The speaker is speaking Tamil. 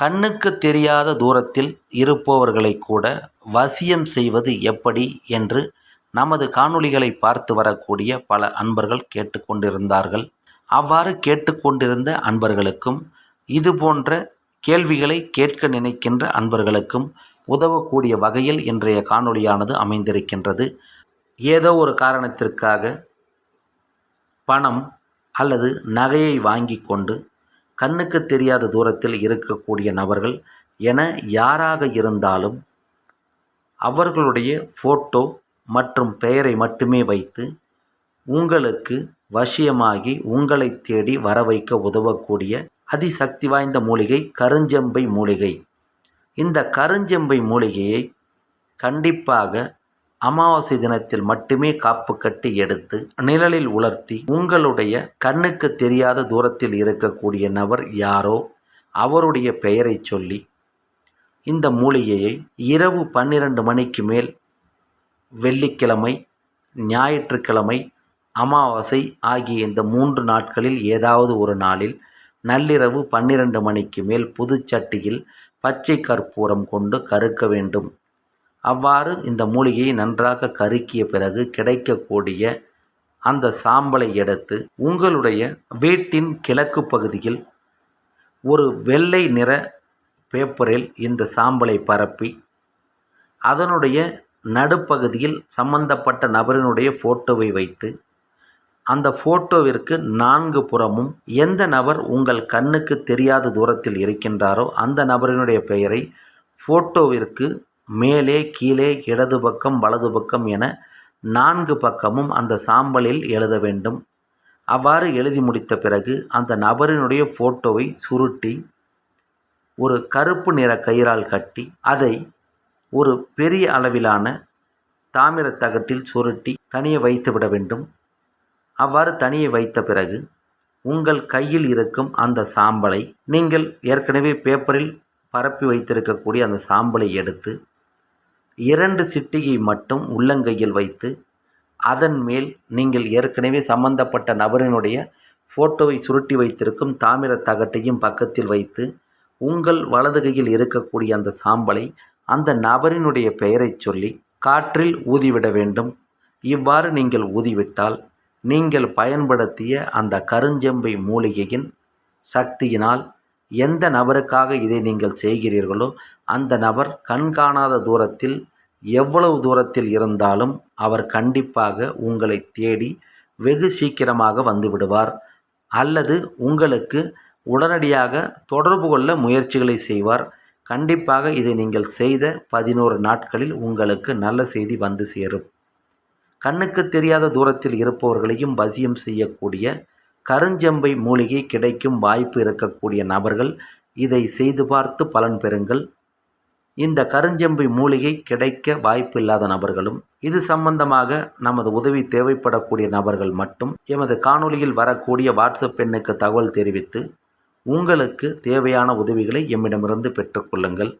கண்ணுக்கு தெரியாத தூரத்தில் இருப்பவர்களை கூட வசியம் செய்வது எப்படி என்று நமது காணொளிகளை பார்த்து வரக்கூடிய பல அன்பர்கள் கேட்டுக்கொண்டிருந்தார்கள் அவ்வாறு கேட்டுக்கொண்டிருந்த அன்பர்களுக்கும் இது போன்ற கேள்விகளை கேட்க நினைக்கின்ற அன்பர்களுக்கும் உதவக்கூடிய வகையில் இன்றைய காணொளியானது அமைந்திருக்கின்றது. ஏதோ ஒரு காரணத்திற்காக பணம் அல்லது நகையை வாங்கி கொண்டு கண்ணுக்கு தெரியாத தூரத்தில் இருக்கக்கூடிய நபர்கள் என யாராக இருந்தாலும் அவர்களுடைய ஃபோட்டோ மற்றும் பெயரை மட்டுமே வைத்து உங்களுக்கு வசியமாகி உங்களை தேடி வர வைக்க உதவக்கூடிய அதிசக்தி வாய்ந்த மூலிகை கருஞ்செம்பை மூலிகை. இந்த கருஞ்செம்பை மூலிகையை கண்டிப்பாக அமாவாசை தினத்தில் மட்டுமே காப்பு கட்டி எடுத்து நிழலில் உலர்த்தி உங்களுடைய கண்ணுக்கு தெரியாத தூரத்தில் இருக்கக்கூடிய நபர் யாரோ அவருடைய பெயரை சொல்லி இந்த மூலிகையை இரவு பன்னிரண்டு மணிக்கு மேல் வெள்ளிக்கிழமை ஞாயிற்றுக்கிழமை அமாவாசை ஆகிய இந்த மூன்று நாட்களில் ஏதாவது ஒரு நாளில் நள்ளிரவு பன்னிரண்டு மணிக்கு மேல் புதுச்சட்டியில் பச்சை கற்பூரம் கொண்டு கருக்க வேண்டும். அவ்வாறு இந்த மூலிகையை நன்றாக கருக்கிய பிறகு கிடைக்கக்கூடிய அந்த சாம்பலை எடுத்து உங்களுடைய வீட்டின் கிழக்கு பகுதியில் ஒரு வெள்ளை நிற பேப்பரில் இந்த சாம்பலை பரப்பி அதனுடைய நடுப்பகுதியில் சம்பந்தப்பட்ட நபரினுடைய ஃபோட்டோவை வைத்து அந்த ஃபோட்டோவிற்கு நான்கு புறமும் எந்த நபர் உங்கள் கண்ணுக்கு தெரியாத தூரத்தில் இருக்கின்றாரோ அந்த நபரினுடைய பெயரை ஃபோட்டோவிற்கு மேலே கீழே இடது பக்கம் வலது பக்கம் என நான்கு பக்கமும் அந்த சாம்பலில் எழுத வேண்டும். அவ்வாறு எழுதி முடித்த பிறகு அந்த நபரினுடைய ஃபோட்டோவை சுருட்டி ஒரு கருப்பு நிற கயிறால் கட்டி அதை ஒரு பெரிய அளவிலான தாமிரத் தகட்டில் சுருட்டி தனியே வைத்து விட வேண்டும். அவ்வாறு தனியே வைத்த பிறகு உங்கள் கையில் இருக்கும் அந்த சாம்பலை நீங்கள் ஏற்கனவே பேப்பரில் பரப்பி வைத்திருக்கக்கூடிய அந்த சாம்பலை எடுத்து இரண்டு சிட்டிகை மட்டும் உள்ளங்கையில் வைத்து அதன் மேல் நீங்கள் ஏற்கனவே சம்பந்தப்பட்ட நபரினுடைய ஃபோட்டோவை சுருட்டி வைத்திருக்கும் தாமிர தகட்டையும் பக்கத்தில் வைத்து உங்கள் வலது கையில் இருக்கக்கூடிய அந்த சாம்பலை அந்த நபரினுடைய பெயரைச் சொல்லி காற்றில் ஊதிவிட வேண்டும். இவ்வாறு நீங்கள் ஊதிவிட்டால் நீங்கள் பயன்படுத்திய அந்த கருஞ்செம்பை மூலிகையின் சக்தியினால் எந்த நபருக்காக இதை நீங்கள் செய்கிறீர்களோ அந்த நபர் கண்காணாத தூரத்தில் எவ்வளவு தூரத்தில் இருந்தாலும் அவர் கண்டிப்பாக உங்களை தேடி வெகு சீக்கிரமாக வந்துவிடுவார் அல்லது உங்களுக்கு உடனடியாக தொடர்பு கொள்ள முயற்சிகளை செய்வார். கண்டிப்பாக இதை நீங்கள் செய்த பதினோரு நாட்களில் உங்களுக்கு நல்ல செய்தி வந்து சேரும். கண்ணுக்கு தெரியாத தூரத்தில் இருப்பவர்களையும் வசியம் செய்யக்கூடிய கருஞ்செம்பை மூலிகை கிடைக்கும் வாய்ப்பு இருக்கக்கூடிய நபர்கள் இதை செய்து பார்த்து பலன் பெறுங்கள். இந்த கருஞ்செம்பை மூலிகை கிடைக்க வாய்ப்பு இல்லாத நபர்களும் இது சம்பந்தமாக நமது உதவி தேவைப்படக்கூடிய நபர்கள் மட்டும் எமது காணொளியில் வரக்கூடிய வாட்ஸ்அப் எண்ணுக்கு தகவல் தெரிவித்து உங்களுக்கு தேவையான உதவிகளை எம்மிடமிருந்து பெற்றுக்கொள்ளுங்கள்